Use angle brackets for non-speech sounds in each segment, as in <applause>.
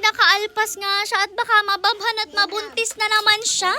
nakaalpas nga siya at baka mababhan at mabuntis na naman siya.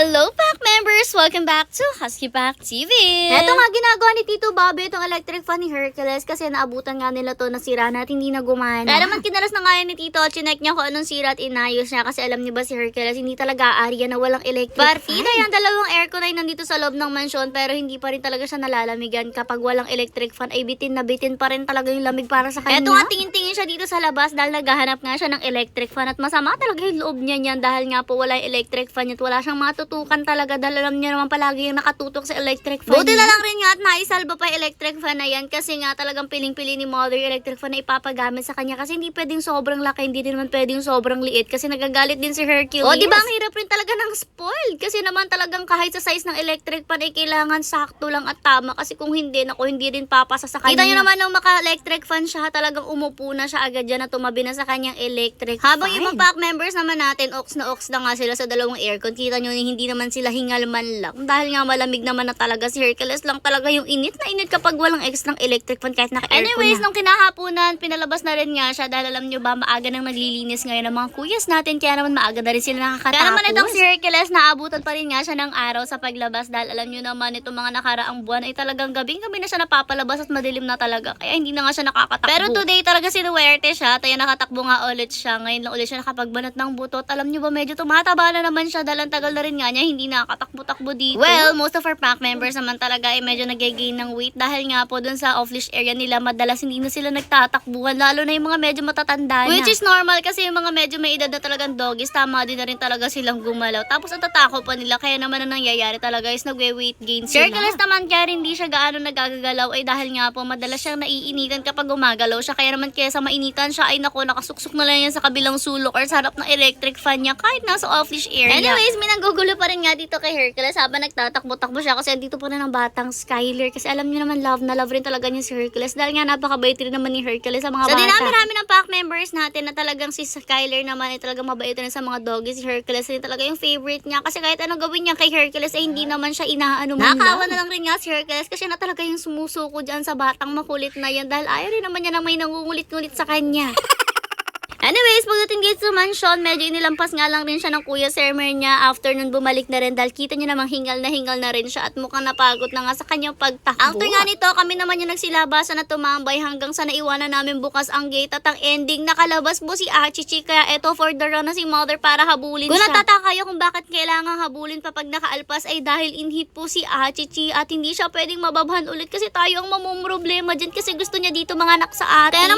Hello, Pack members! Welcome back to Husky Pack TV! Eto nga ginagawa ni Tito Bobby itong electric fan ni Hercules kasi naabutan nga nila to na sira na at hindi na gumana. Kaya naman kinalas na nga yan ni Tito, chinek niya kung anong sira at inayos niya kasi alam niyo ba si Hercules hindi talaga aarya na walang electric Partida fan. yung dalawang aircon ay nandito sa loob ng mansyon pero hindi pa rin talaga siya nalalamigan kapag walang electric fan ay bitin na bitin pa rin talaga yung lamig para sa kanya. Eto nga tingin-tingin siya dito sa labas dahil naghahanap nga siya ng electric fan at masama talaga yung loob niya niyan dahil nga po wala yung electric fan at wala siyang matutukan talaga dahil alam niya naman palagi yung nakatutok sa electric fan Buti na lang rin nga at naisalba pa yung electric fan na yan kasi nga talagang piling-pili ni mother yung electric fan na ipapagamit sa kanya kasi hindi pwedeng sobrang laki, hindi din naman pwedeng sobrang liit kasi nagagalit din si Hercules. O, di ba ang hirap rin talaga ng spoiled kasi naman talagang kahit sa size ng electric fan ay kailangan sakto lang at tama kasi kung hindi, nako hindi rin papasa sa kanya. Kita nyo naman nung maka-electric fan siya, talagang umupo na siya agad dyan na tumabi na sa kanyang electric Habang fan. pack members naman natin, ox na ox na nga sila sa dalawang aircon. Kita nyo na hindi naman sila hingal man lang. Dahil nga malamig naman na talaga si Hercules lang talaga yung init na init kapag walang extra electric fan kahit naka-aircon Anyways, na. nung kinahaponan, pinalabas na rin nga siya dahil alam nyo ba, maaga nang naglilinis ngayon ng mga kuyas natin, kaya naman maaga na rin sila nakakatapos. Kaya naman itong si Hercules, naabutan pa rin nga siya ng araw sa paglabas dahil alam nyo naman, itong mga nakaraang buwan ay talagang gabing gabi na siya napapalabas at madilim na talaga, kaya hindi na nga siya nakakatakbo. Pero today talaga sinuwerte siya, tayo nakatakbo nga ulit siya, ngayon lang ulit siya nakapagbanat ng butot. Alam nyo ba, medyo tumataba na naman siya dahil ang tagal na rin nga niya, hindi nakakatakbo-takbo dito. Well, most of our pack members naman talaga ay medyo nag-gain ng weight dahil nga po dun sa off-leash area nila, madalas hindi na sila nagtatakbuhan, lalo na yung mga medyo matatanda na. Which is normal kasi yung mga medyo may edad na talagang doggies, tama din na rin talaga silang gumalaw. Tapos ang tatako pa nila, kaya naman ang nangyayari talaga is nagwe-weight gain Si sila. Hercules naman kaya hindi siya gaano nagagalaw ay dahil nga po madalas siyang naiinitan kapag gumagalaw siya. Kaya naman kaya sa mainitan siya ay nako nakasuksok na lang yan sa kabilang sulok or sa harap ng electric fan niya kahit nasa off-leash area. Anyways, may nanggugulo pa rin nga dito kay Hercules habang nagtatakbo-takbo siya kasi dito pa na ng batang Skyler. Kasi alam niyo naman, love na love rin talaga niya si Hercules. Dahil nga napakabait rin naman ni Hercules sa mga So, bata. dinami-rami ng pack members natin na talagang si Skyler naman ay talagang mabait rin sa mga doggies. Si Hercules rin talaga yung favorite niya. Kasi kahit anong gawin niya kay Hercules ay hindi naman siya inaano man lang. na lang rin nga si Hercules kasi na talaga yung sumusuko dyan sa batang makulit na yan. Dahil ayaw rin naman niya na may nangungulit-ngulit sa kanya. <laughs> Sa mansion, medyo inilampas nga lang rin siya ng kuya sermer niya after nun bumalik na rin dahil kita niyo namang hingal na hingal na rin siya at mukhang napagod na nga sa kanyang pagtakbo. After nga nito, kami naman yung nagsilabasan na tumambay hanggang sa naiwanan namin bukas ang gate at ang ending nakalabas po si Achichi kaya eto for the run na si mother para habulin Kung siya. natataka kayo kung bakit kailangan habulin pa pag nakaalpas ay dahil inhit po si Achichi at hindi siya pwedeng mababhan ulit kasi tayo ang mamumroblema dyan kasi gusto niya dito mga anak sa atin. Kaya